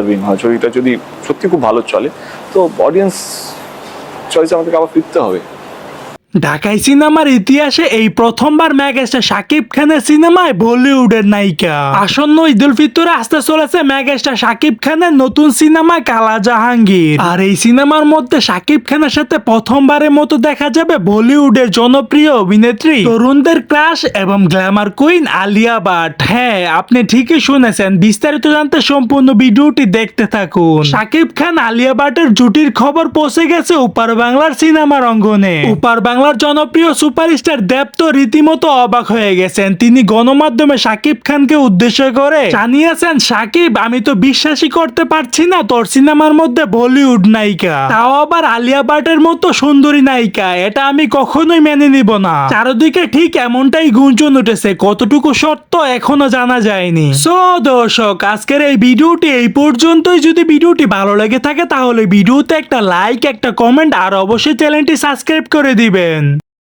Disturbing হয়। ছবিটা যদি সত্যি খুব ভালো চলে, তো অডিয়েন্স চয়েসে আমাদেরকে আবার ফিরতে হবে। ঢাকাই সিনেমার ইতিহাসে এই প্রথমবার মেগাস্টার শাকিব খানের সিনেমায় বলিউডের নায়িকা। আসন্ন ঈদুল ফিতরে আসতে চলেছে মেগাস্টার শাকিব খানের নতুন সিনেমা কালা জাহাঙ্গীর আর এই সিনেমার মধ্যে শাকিব খানের সাথে প্রথমবারের মতো দেখা যাবে বলিউডের জনপ্রিয় অভিনেত্রী, তরুণদের ক্রাশ এবং গ্ল্যামার কুইন আলিয়া ভাট। হ্যাঁ আপনি ঠিকই শুনেছেন। বিস্তারিত জানতে সম্পূর্ণ ভিডিওটি দেখতে থাকুন। শাকিব খান আলিয়া ভাটের জুটির খবর পৌঁছে গেছে উপার বাংলার সিনেমার অঙ্গনে। উপার বাংলার জনপ্রিয় সুপারস্টার দেব তো রীতিমতো অবাক হয়ে গেছেন। তিনি গণমাধ্যমে সাকিব খানকে উদ্দেশ্য করে জানিয়েছেন সাকিব আমি তো বিশ্বাসই করতে পারছি না তোর সিনেমার মধ্যে বলিউড নায়িকা। তাও আবার আলিয়া ভাটের মতো সুন্দরী নায়িকা। এটা আমি কখনোই মেনে নিব না। চারদিকে ঠিক এমনটাই গুঞ্জন উঠেছে, কতটুকু সত্য এখনও জানা যায়নি। সো দর্শক, আজকের এই ভিডিওটি এই পর্যন্তই। যদি ভিডিওটি ভালো লেগে থাকে, তাহলে ভিডিওতে একটা লাইক, একটা কমেন্ট, আর অবশ্যই চ্যানেলটি সাবস্ক্রাইব করে 된